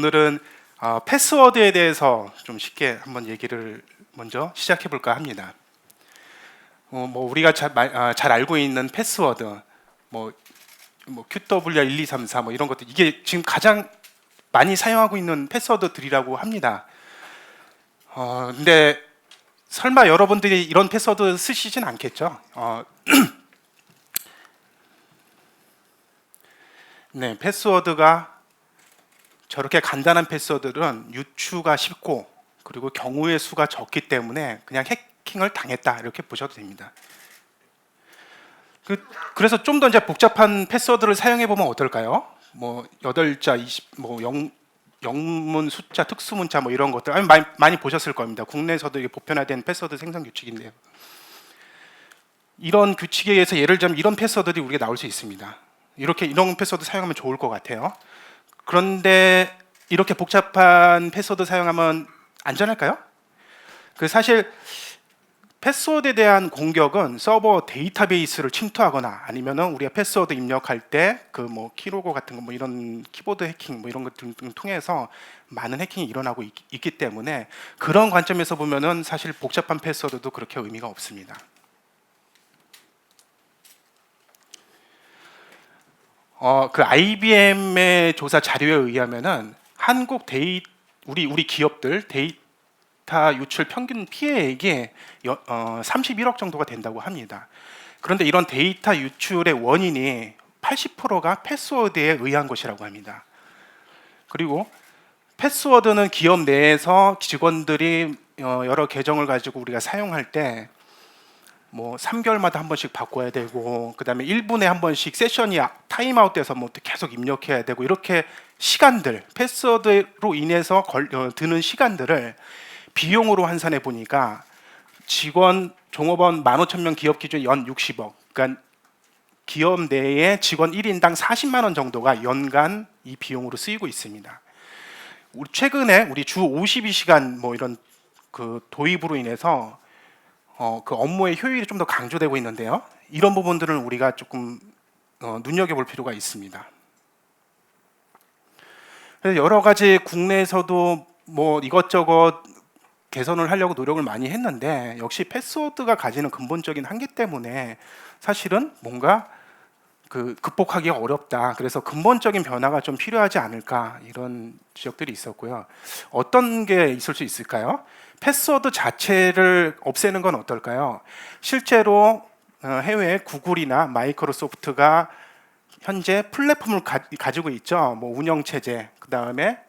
저 오늘은 어, 패스워드에 대해서 좀 쉽게 한번 얘기를 먼저 시작해 볼까 합니다. 어, 뭐 우리가 잘, 말- 아, 잘 알고 있는 패스워드, 뭐, 뭐 QW 1234 뭐 이런 것들 이게 지금 가장 많이 사용하고 있는 패스워드들이라고 합니다. 어, 근데 설마 여러분들이 이런 패스워드 쓰시진 않겠죠? 어, 네, 패스워드가 저렇게 간단한 패스워드는 유추가 쉽고 그리고 경우의 수가 적기 때문에 그냥 해킹을 당했다 이렇게 보셔도 됩니다. 그, 그래서 좀 더 이제 복잡한 패스워드를 사용해 보면 어떨까요? 뭐 여덟 자, 20, 뭐 영, 영문 숫자, 특수 문자 뭐 이런 것들 아니, 많이, 많이 보셨을 겁니다. 국내에서도 이게 보편화된 패스워드 생성 규칙인데요. 이런 규칙에 의해서 예를 들면 이런 패스워드들이 우리가 나올 수 있습니다. 이렇게 이런 패스워드 사용하면 좋을 것 같아요. 그런데 이렇게 복잡한 패스워드 사용하면 안전할까요? 그 사실 패스워드에 대한 공격은 서버 데이터베이스를 침투하거나 아니면은 우리가 패스워드 입력할 때 그 뭐 키로고 같은 거 뭐 이런 키보드 해킹 뭐 이런 것들 등 통해서 많은 해킹이 일어나고 있, 있기 때문에 그런 관점에서 보면은 사실 복잡한 패스워드도 그렇게 의미가 없습니다. 어, 그 IBM의 조사 자료에 의하면은 한국 데이 우리 우리 기업들 데이터 유출 평균 피해액이 여, 어, 31억 정도가 된다고 합니다. 그런데 이런 데이터 유출의 원인이 80%가 패스워드에 의한 것이라고 합니다. 그리고 패스워드는 기업 내에서 직원들이 어, 여러 계정을 가지고 우리가 사용할 때 뭐 3개월마다 한 번씩 바꿔야 되고 그다음에 1분에 한 번씩 세션이 타임아웃 돼서 뭐 계속 입력해야 되고 이렇게 시간들 패스워드로 인해서 걸, 어, 드는 시간들을 비용으로 환산해 보니까 직원 종업원 15,000명 기업 기준 연 60억. 그러니까 기업 내에 직원 1인당 40만 원 정도가 연간 이 비용으로 쓰이고 있습니다. 우리 최근에 우리 주 52시간 뭐 이런 그 도입으로 인해서 어, 그 업무의 효율이 좀 더 강조되고 있는데요. 이런 부분들은 우리가 조금 어, 눈여겨볼 필요가 있습니다. 그래서 여러 가지 국내에서도 뭐 이것저것 개선을 하려고 노력을 많이 했는데 역시 패스워드가 가지는 근본적인 한계 때문에 사실은 뭔가 그 극복하기가 어렵다. 그래서 근본적인 변화가 좀 필요하지 않을까 이런 지적들이 있었고요. 어떤 게 있을 수 있을까요? 패스워드 자체를 없애는 건 어떨까요? 실제로 어, 해외 구글이나 마이크로소프트가 현재 플랫폼을 가, 지고 있죠. 뭐 운영 체제, 그 다음에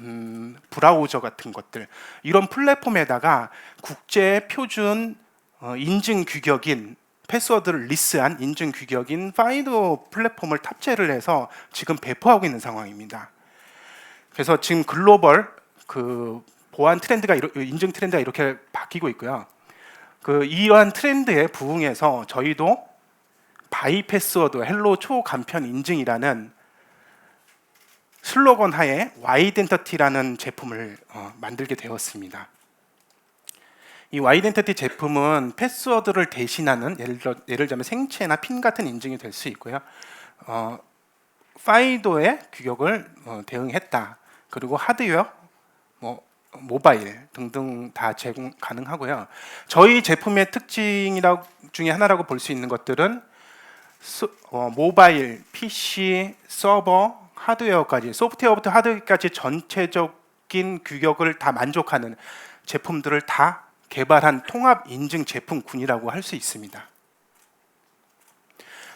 음, 브라우저 같은 것들 이런 플랫폼에다가 국제 표준 어, 인증 규격인 패스워드를 리스한 인증 규격인 파이도 플랫폼을 탑재를 해서 지금 배포하고 있는 상황입니다. 그래서 지금 글로벌 그 보안 트렌드가 인증 트렌드가 이렇게 바뀌고 있고요. 그 이러한 트렌드에 부응해서 저희도 바이 패스워드 헬로 초간편 인증이라는 슬로건 하에 와이덴터티라는 제품을 어, 만들게 되었습니다. 이 와이덴터티 제품은 패스워드를 대신하는 예를, 들어, 예를 들면 생체나 핀 같은 인증이 될 수 있고요. 어, 파이도의 규격을 어, 대응했다. 그리고 하드웨어, 뭐 모바일 등등 다 제공 가능하고요. 저희 제품의 특징이라 중에 하나라고 볼 수 있는 것들은 수, 어, 모바일, PC, 서버, 하드웨어까지 소프트웨어부터 하드웨어까지 전체적인 규격을 다 만족하는 제품들을 다 개발한 통합 인증 제품군이라고 할 수 있습니다.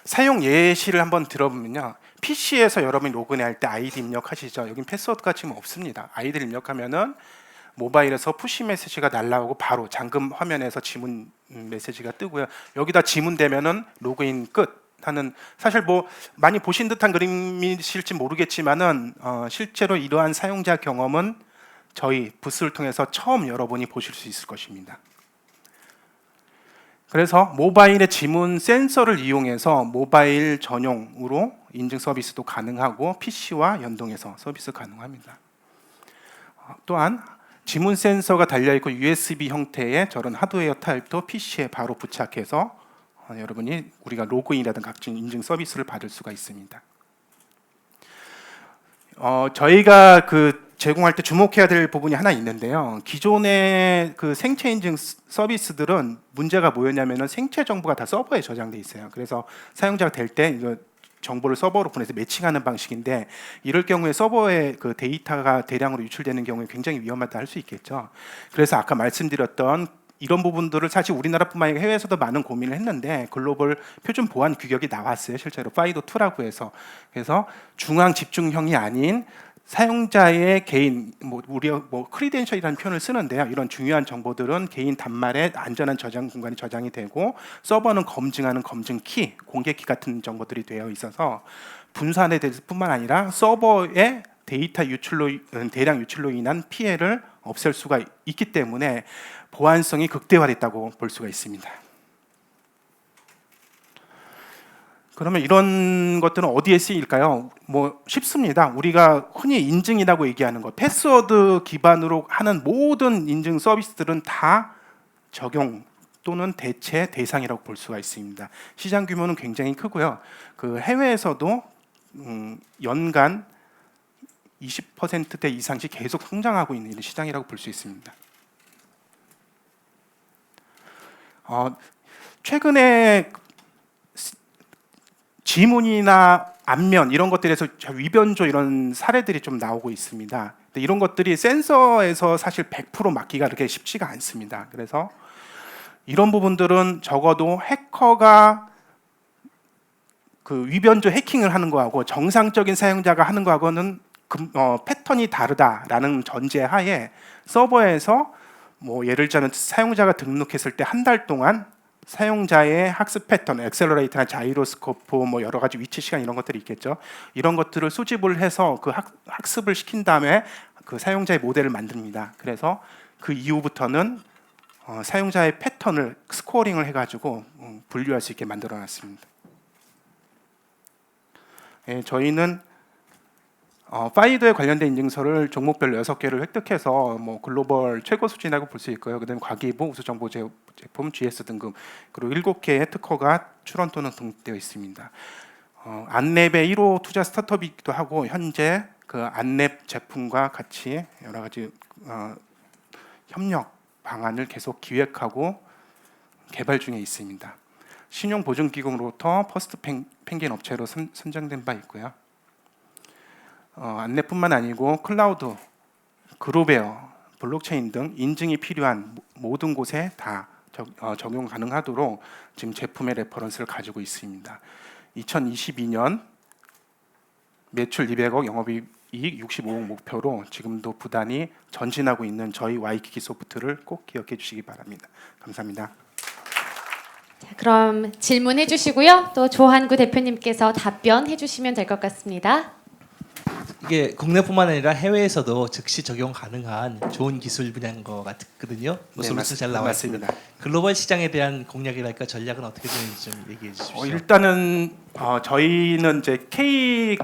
사용 예시를 한번 들어보면요. PC에서 여러분이 로그인 할 때 아이디 입력하시죠. 여긴 패스워드가 지금 없습니다. 아이디 입력하면은 모바일에서 푸시 메시지가 날라오고 바로 잠금 화면에서 지문 메시지가 뜨고요. 여기다 지문되면은 로그인 끝 하는 사실 뭐 많이 보신 듯한 그림이실지 모르겠지만은 어, 실제로 이러한 사용자 경험은 저희 부스를 통해서 처음 여러분이 보실 수 있을 것입니다. 그래서 모바일의 지문 센서를 이용해서 모바일 전용으로 인증 서비스도 가능하고 PC와 연동해서 서비스 가능합니다. 어, 또한 지문 센서가 달려 있고 USB 형태의 저런 하드웨어 타입도 PC에 바로 부착해서 어, 여러분이 우리가 로그인이라든 각종 인증 서비스를 받을 수가 있습니다. 어, 저희가 그 제공할 때 주목해야 될 부분이 하나 있는데요. 기존의 그 생체 인증 스- 서비스들은 문제가 뭐였냐면은 생체 정보가 다 서버에 저장돼 있어요. 그래서 사용자가 될 때 이거 정보를 서버로 보내서 매칭하는 방식인데 이럴 경우에 서버에 그 데이터가 대량으로 유출되는 경우에 굉장히 위험하다 할 수 있겠죠. 그래서 아까 말씀드렸던 이런 부분들을 사실 우리나라뿐만 아니라 해외에서도 많은 고민을 했는데 글로벌 표준 보안 규격이 나왔어요. 실제로 파이도 2라고 해서 그래서 중앙 집중형이 아닌 사용자의 개인 뭐 우리가 뭐 크리덴셜이라는 표현을 쓰는데요. 이런 중요한 정보들은 개인 단말에 안전한 저장 공간에 저장이 되고 서버는 검증하는 검증 키, 공개 키 같은 정보들이 되어 있어서 분산에 대해서 뿐만 아니라 서버의 데이터 유출로 음, 대량 유출로 인한 피해를 없앨 수가 있기 때문에 보안성이 극대화됐다고 볼 수가 있습니다. 그러면 이런 것들은 어디에 쓰일까요? 뭐 쉽습니다. 우리가 흔히 인증이라고 얘기하는 것, 패스워드 기반으로 하는 모든 인증 서비스들은 다 적용 또는 대체 대상이라고 볼 수가 있습니다. 시장 규모는 굉장히 크고요. 그 해외에서도 음, 연간 20%대 이상씩 계속 성장하고 있는 시장이라고 볼 수 있습니다. 어, 최근에 지문이나 안면 이런 것들에서 저 위변조 이런 사례들이 좀 나오고 있습니다. 이런 것들이 센서에서 사실 100% 막기가 그렇게 쉽지가 않습니다. 그래서 이런 부분들은 적어도 해커가 그 위변조 해킹을 하는 거하고 정상적인 사용자가 하는 거하고는 금- 어, 패턴이 다르다라는 전제하에 서버에서 뭐 예를 들자면 사용자가 등록했을 때 한 달 동안 사용자의 학습 패턴, 엑셀러레이터나 자이로스코프, 뭐 여러 가지 위치 시간 이런 것들이 있겠죠. 이런 것들을 수집을 해서 그 학, 학습을 시킨 다음에 그 사용자의 모델을 만듭니다. 그래서 그 이후부터는 어, 사용자의 패턴을 스코어링을 해가지고 음, 분류할 수 있게 만들어놨습니다. 예, 저희는 어, 파이더에 관련된 인증서를 종목별 6개를 획득해서 뭐 글로벌 최고 수준이라고 볼 수 있고요. 그다음에 과기부 우수정보 제- 제품 GS 등급 그리고 7개의 특허가 출원 또는 등록되어 있습니다. 어, 안랩의 1호 투자 스타트업이기도 하고 현재 그 안랩 제품과 같이 여러 가지 어, 협력 방안을 계속 기획하고 개발 중에 있습니다. 신용 보증 기금으로부터 퍼스트 펭, 펭귄 업체로 선, 선정된 바 있고요. 어, 안내뿐만 아니고 클라우드, 그룹웨어, 블록체인 등 인증이 필요한 모- 모든 곳에 다 적, 어, 적용 가능하도록 지금 제품의 레퍼런스를 가지고 있습니다. 2022년 매출 200억, 영업이익 65억 목표로 지금도 부단히 전진하고 있는 저희 와이키키 소프트를 꼭 기억해 주시기 바랍니다. 감사합니다. 자, 그럼 질문해 주시고요. 또 조한구 대표님께서 답변해 주시면 될 것 같습니다. 이게 국내뿐만 아니라 해외에서도 즉시 적용 가능한 좋은 기술 분야인 것 같거든요. 뭐 네, 솔루션 맞- 잘 나와 있습니다. 글로벌 시장에 대한 공략이랄까 전략은 어떻게 되는지 좀 얘기해 주십시오. 어, 일단은 어, 저희는 이제 K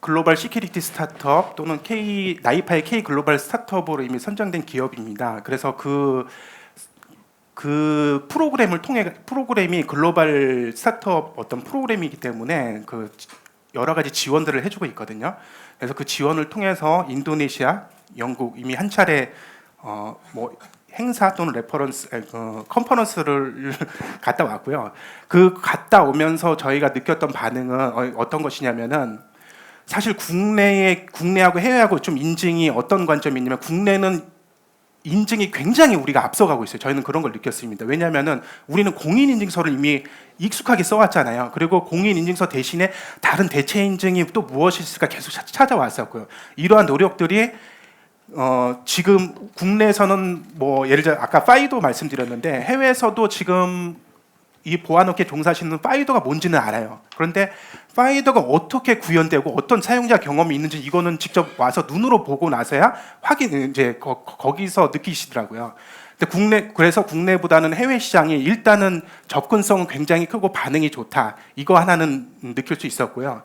글로벌 시큐리티 스타트업 또는 K 나이파의 K 글로벌 스타트업으로 이미 선정된 기업입니다. 그래서 그, 그 프로그램을 통해 프로그램이 글로벌 스타트업 어떤 프로그램이기 때문에 그 여러 가지 지원들을 해주고 있거든요. 그래서 그 지원을 통해서 인도네시아, 영국 이미 한 차례 어, 뭐 행사 또는 레퍼런스 에, 그 컨퍼런스를 갔다 왔고요. 그 갔다 오면서 저희가 느꼈던 반응은 어, 어떤 것이냐면은 사실 국내에 국내하고 해외하고 좀 인증이 어떤 관점이 있냐면 국내는 인증이 굉장히 우리가 앞서가고 있어요. 저희는 그런 걸 느꼈습니다. 왜냐하면은 우리는 공인 인증서를 이미 익숙하게 써왔잖아요. 그리고 공인 인증서 대신에 다른 대체 인증이 또 무엇이 있을까 계속 찾- 찾아왔었고요. 이러한 노력들이 어, 지금 국내에서는 뭐 예를 들어 아까 파이도 말씀드렸는데 해외에서도 지금 이 보안업계 종사하시는 파이더가 뭔지는 알아요. 그런데 파이더가 어떻게 구현되고 어떤 사용자 경험이 있는지 이거는 직접 와서 눈으로 보고 나서야 확인 이제 거, 거기서 느끼시더라고요. 근데 국내 그래서 국내보다는 해외 시장이 일단은 접근성은 굉장히 크고 반응이 좋다. 이거 하나는 느낄 수 있었고요.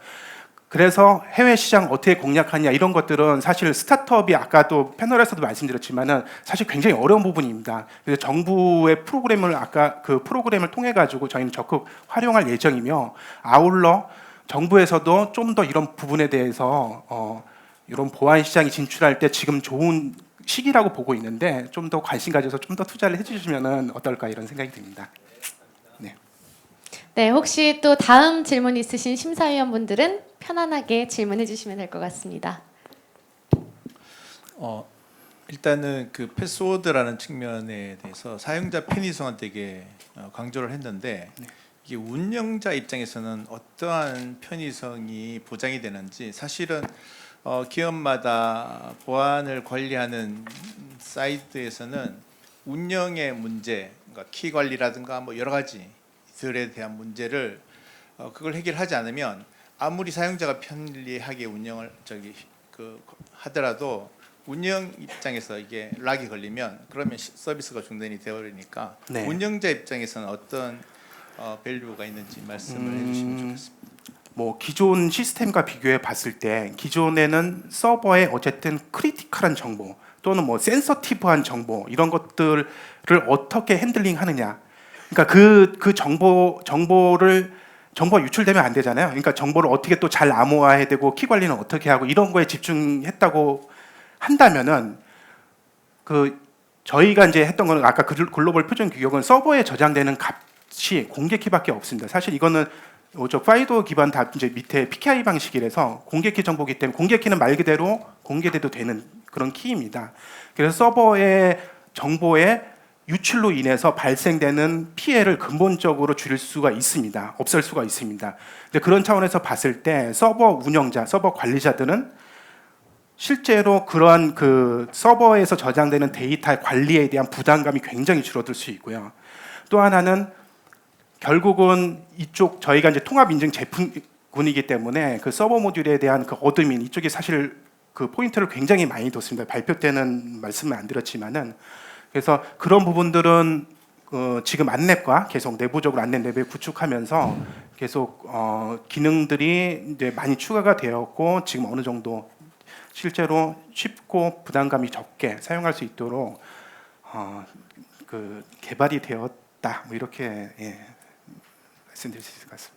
그래서 해외 시장 어떻게 공략하냐 이런 것들은 사실 스타트업이 아까도 패널에서도 말씀드렸지만은 사실 굉장히 어려운 부분입니다. 그래서 정부의 프로그램을 아까 그 프로그램을 통해 가지고 저희는 적극 활용할 예정이며 아울러 정부에서도 좀 더 이런 부분에 대해서 어 이런 보안 시장에 진출할 때 지금 좋은 시기라고 보고 있는데 좀 더 관심 가져서 좀 더 투자를 해주시면 어떨까 이런 생각이 듭니다. 네, 혹시 또 다음 질문 있으신 심사위원분들은 편안하게 질문해 주시면 될 것 같습니다. 어 일단은 그 패스워드라는 측면에 대해서 사용자 편의성은 되게 어, 강조를 했는데 이게 운영자 입장에서는 어떠한 편의성이 보장이 되는지 사실은 어, 기업마다 보안을 관리하는 사이트에서는 운영의 문제, 그러니까 키 관리라든가 뭐 여러 가지 들에 대한 문제를 어, 그걸 해결하지 않으면 아무리 사용자가 편리하게 운영을 저기 그 하더라도 운영 입장에서 이게 락이 걸리면 그러면 시- 서비스가 중단이 되어버리니까 네. 운영자 입장에서는 어떤 어, 밸류가 있는지 말씀을 음, 해주시면 좋겠습니다. 뭐 기존 시스템과 비교해 봤을 때 기존에는 서버에 어쨌든 크리티컬한 정보 또는 뭐 센서티브한 정보 이런 것들을 어떻게 핸들링 하느냐. 그러니까 그 그 정보 정보를 정보가 유출되면 안 되잖아요. 그러니까 정보를 어떻게 또 잘 암호화해야 되고 키 관리는 어떻게 하고 이런 거에 집중했다고 한다면은 그 저희가 이제 했던 거는 아까 그 글로벌 표준 규격은 서버에 저장되는 값이 공개 키밖에 없습니다. 사실 이거는 어, 저 파이도 기반 다 이제 밑에 PKI 방식이라서 공개 키 정보기 때문에 공개 키는 말 그대로 공개돼도 되는 그런 키입니다. 그래서 서버의 정보의 유출로 인해서 발생되는 피해를 근본적으로 줄일 수가 있습니다. 없앨 수가 있습니다. 근데 그런 차원에서 봤을 때 서버 운영자, 서버 관리자들은 실제로 그러한 그 서버에서 저장되는 데이터 관리에 대한 부담감이 굉장히 줄어들 수 있고요. 또 하나는 결국은 이쪽 저희가 이제 통합 인증 제품군이기 때문에 그 서버 모듈에 대한 그 어드민 이쪽이 사실 그 포인트를 굉장히 많이 뒀습니다. 발표 때는 말씀을 안 드렸지만은 그래서 그런 부분들은 어, 지금 안랩과 계속 내부적으로 안랩 랩을 구축하면서 계속 어, 기능들이 이제 많이 추가가 되었고 지금 어느 정도 실제로 쉽고 부담감이 적게 사용할 수 있도록 어, 그 개발이 되었다. 뭐 이렇게 예, 말씀드릴 수 있을 것 같습니다.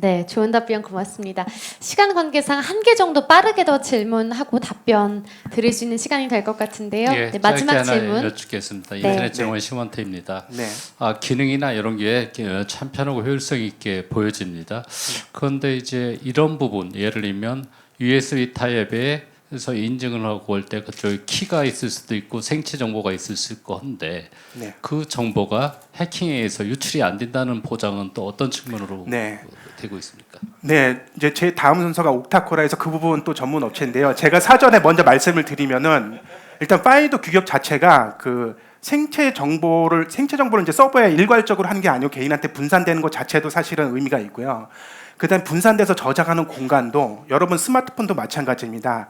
네, 좋은 답변 고맙습니다. 시간 관계상 한 개 정도 빠르게 더 질문하고 답변 드릴 수 있는 시간이 될 것 같은데요. 예, 네, 마지막 짧게 하나 질문. 여쭙겠습니다. 네. 인터넷 네. 정원 심원태입니다. 네. 아, 기능이나 이런 게 참 편하고 효율성 있게 보여집니다. 그런데 이제 이런 부분 예를 들면 USB 타입에 서 인증을 하고 올 때 그쪽에 키가 있을 수도 있고 생체 정보가 있을 수 있고 한데 네. 그 정보가 해킹에 의해서 유출이 안 된다는 보장은 또 어떤 측면으로 네. 되고 있습니까? 네, 이제 제 다음 순서가 옥타코라에서 그 부분 또 전문 업체인데요. 제가 사전에 먼저 말씀을 드리면은 일단 파이도 규격 자체가 그 생체 정보를 생체 정보를 이제 서버에 일괄적으로 하는 게 아니고 개인한테 분산되는 것 자체도 사실은 의미가 있고요. 그다음 분산돼서 저장하는 공간도 여러분 스마트폰도 마찬가지입니다.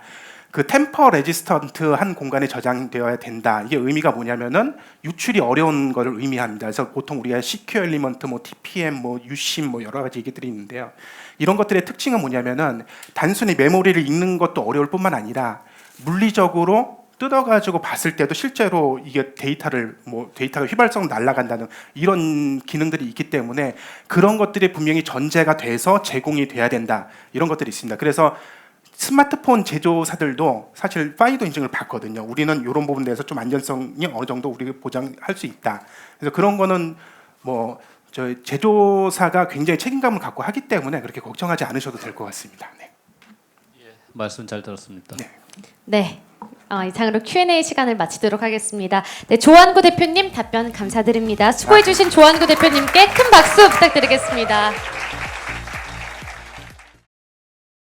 그 템퍼 레지스턴트 한 공간에 저장되어야 된다. 이게 의미가 뭐냐면은 유출이 어려운 것을 의미합니다. 그래서 보통 우리가 CQ 엘리먼트, 뭐 TPM, 뭐 유심, 뭐 여러 가지 얘기들이 있는데요. 이런 것들의 특징은 뭐냐면은 단순히 메모리를 읽는 것도 어려울 뿐만 아니라 물리적으로 뜯어가지고 봤을 때도 실제로 이게 데이터를 뭐 데이터가 휘발성 날아간다는 이런 기능들이 있기 때문에 그런 것들이 분명히 전제가 돼서 제공이 돼야 된다 이런 것들이 있습니다. 그래서 스마트폰 제조사들도 사실 파이도 인증을 받거든요. 우리는 이런 부분에 대해서 좀 안전성이 어느 정도 우리가 보장할 수 있다. 그래서 그런 거는 뭐저 제조사가 굉장히 책임감을 갖고 하기 때문에 그렇게 걱정하지 않으셔도 될 것 같습니다. 네. 말씀 잘 들었습니다. 네. 네. 어, 이상으로 Q&A 시간을 마치도록 하겠습니다. 네, 조한구 대표님 답변 감사드립니다. 수고해주신 조한구 대표님께 큰 박수 부탁드리겠습니다.